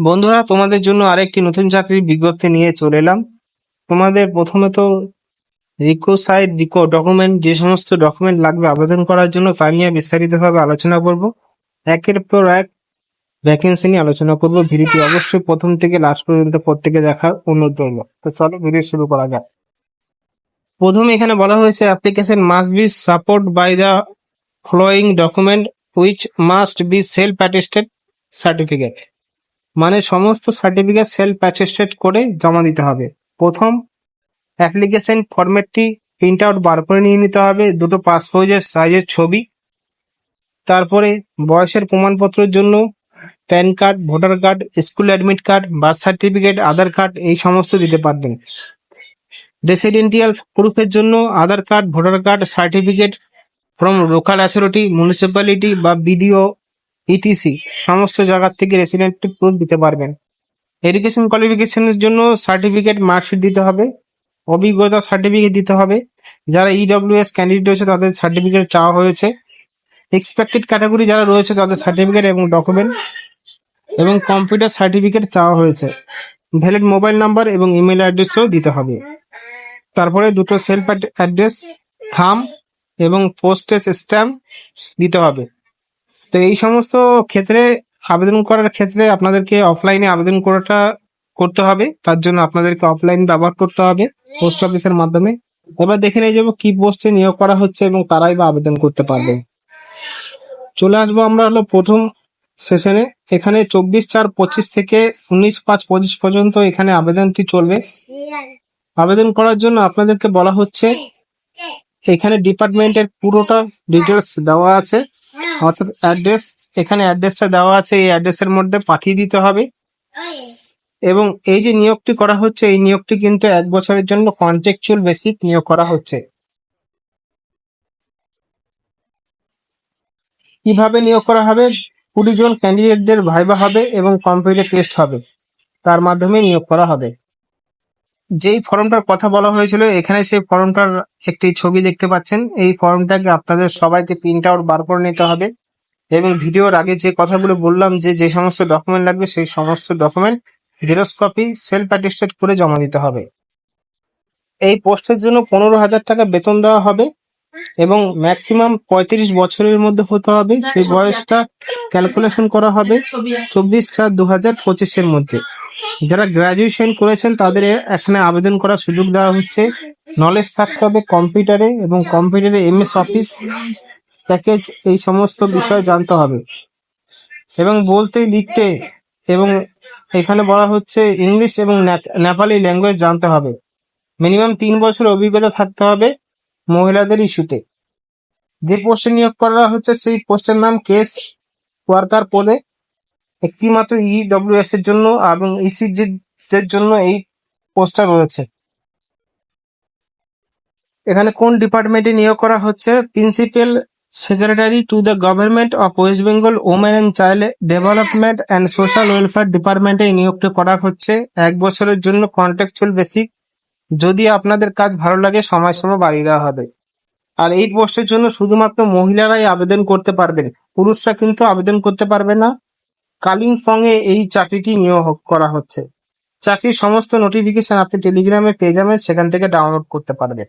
বন্ধুরা, তোমাদের জন্য আরেকটি নতুন চাকরির বিজ্ঞপ্তি নিয়ে চলে এলাম। তোমাদের প্রথমে তো রিকো সাইড রিকো ডকুমেন্ট যে সমস্ত ডকুমেন্ট লাগবে আবেদন করার জন্য তা নিয়ে বিস্তারিতভাবে আলোচনা করব। একের পর এক ভ্যাকেন্সি নিয়ে আলোচনা করব। ভিডিওটি অবশ্যই প্রথম থেকে লাস্ট পর্যন্ত প্রত্যেকে দেখার অনুরোধ রইল। তো চলো ভিডিও শুরু করা যাক। প্রথমে এখানে বলা হয়েছে application must be support by the following document which must be self attested certificate মানে সমস্ত সার্টিফিকেট সেলফ অ্যাটেস্টেড করে জমা দিতে হবে। প্রথম অ্যাপ্লিকেশন ফরম্যাটটি প্রিন্ট আউট বার করে নিয়ে নিতে হবে। দুটো পাসপোর্টের সাইজের ছবি। তারপরে বয়সের প্রমাণপত্রের জন্য PAN card, voter card, school admit card birth certificate Aadhaar card এই সমস্ত দিতে পারবেন। রেসিডেন্টিয়াল প্রুফের জন্য Aadhaar card, voter card certificate from local authority municipality বা বিডিও ইটিসি সমস্ত জায়গার থেকে রেসিডেন্ট প্রুফ দিতে পারবেন। এডুকেশন কোয়ালিফিকেশনের জন্য সার্টিফিকেট মার্কশিট দিতে হবে, অভিজ্ঞতা সার্টিফিকেট দিতে হবে। যারা ইডব্লিউএস ক্যান্ডিডেট রয়েছে, তাদের সার্টিফিকেট চাওয়া হয়েছে। এক্সপেক্টেড ক্যাটাগরি যারা রয়েছে, তাদের সার্টিফিকেট এবং ডকুমেন্ট এবং কম্পিউটার সার্টিফিকেট চাওয়া হয়েছে। ভ্যালিড মোবাইল নাম্বার এবং ইমেল অ্যাড্রেসও দিতে হবে। তারপরে দুটো সেলফ অ্যাড্রেস থাম এবং পোস্টেজ স্ট্যাম্প দিতে হবে। তো এই সমস্ত ক্ষেত্রে আবেদন করার ক্ষেত্রে আপনাদেরকে অফলাইনে আবেদন করাটা করতে হবে। তার জন্য আপনাদেরকে অফলাইন ব্যবহার করতে হবে পোস্ট অফিসের মাধ্যমে। এবার দেখে নিয়ে যাব কি পোস্টে নিয়োগ করা হচ্ছে এবং তারাই বা আবেদন করতে পারবে। চলে আসব আমরা হলো প্রথম সেশনে এখানে চব্বিশ চার পঁচিশ থেকে উনিশ পাঁচ পঁচিশ পর্যন্ত এখানে আবেদনটি চলবে। আবেদন করার জন্য আপনাদেরকে বলা হচ্ছে, এখানে ডিপার্টমেন্টের পুরোটা ডিটেলস দেওয়া আছে। অর্থাৎ অ্যাড্রেস এখানে অ্যাড্রেসটা দেওয়া আছে, এই অ্যাড্রেসের মধ্যে পাঠিয়ে দিতে হবে। এবং এই যে নিয়োগটি করা হচ্ছে, এই নিয়োগটি কিন্তু এক বছরের জন্য কন্ট্রাকচুয়াল বেসিক নিয়োগ করা হচ্ছে। কীভাবে নিয়োগ করা হবে? কুড়ি জন ক্যান্ডিডেটদের ভাইবা হবে এবং কম্পিউটার টেস্ট হবে। তার মাধ্যমে নিয়োগ করা হবে। যেই ফর্মটার কথা বলা হয়েছিল, এখানে সেই ফর্মটার একটি ছবি দেখতে পাচ্ছেন। এই ফর্মটাকে আপনাদের সবাইকে প্রিন্ট আউট বার করে নিতে হবে। এবং ভিডিওর আগে যে কথাগুলো বললাম, যে যে সমস্ত ডকুমেন্ট লাগবে, সেই সমস্ত document xerox copy self attested করে জমা দিতে হবে। এই পোস্টের জন্য পনেরো হাজার টাকা বেতন দেওয়া হবে। এবং ম্যাক্সিমাম পঁয়ত্রিশ বছরের মধ্যে হতে হবে। সেই বয়সটা ক্যালকুলেশন করা হবে চব্বিশ চার দু হাজার পঁচিশের মধ্যে। যারা গ্রাজুয়েশন করেছেন তাদের এখানে আবেদন করার সুযোগ দেওয়া হচ্ছে। নলেজ থাকতে হবে কম্পিউটারে এবং কম্পিউটারে এমএস অফিস প্যাকেজ এই সমস্ত বিষয় জানতে হবে। এবং বলতে লিখতে এবং এখানে বলা হচ্ছে ইংলিশ এবং নেপালি ল্যাঙ্গুয়েজ জানতে হবে। মিনিমাম তিন বছর অভিজ্ঞতা থাকতে হবে। মহিলাদের ইস্যুতে। যে পোস্টে নিয়োগ করা হচ্ছে, সেই পোস্টের নাম কেস ওয়ার্কার পদে। একটি মাত্র ইডব্লিউএস এর জন্য এবং ইসিজি এর জন্য এই পোস্টটা রয়েছে। এখানে কোন ডিপার্টমেন্টে নিয়োগ করা হচ্ছে? Principal secretary to the government of West Bengal women and child development and social welfare ডিপার্টমেন্টে এই নিয়োগটা করা হচ্ছে। এক বছরের জন্য কন্ট্রাকচুয়াল বেসিক যদি আপনাদের কাজ ভালো লাগে, সময় সময় বাড়িয়ে দেওয়া হবে। আর এই পোস্টের জন্য শুধুমাত্র মহিলারাই আবেদন করতে পারবেন। পুরুষরা কিন্তু আবেদন করতে পারবে না। কালিম্পং এ এই চাকরিটি নিয়োগ করা হচ্ছে। চাকরির সমস্ত নোটিফিকেশন আপনি টেলিগ্রামে পেয়ে যাবেন সেখান থেকে ডাউনলোড করতে পারবেন।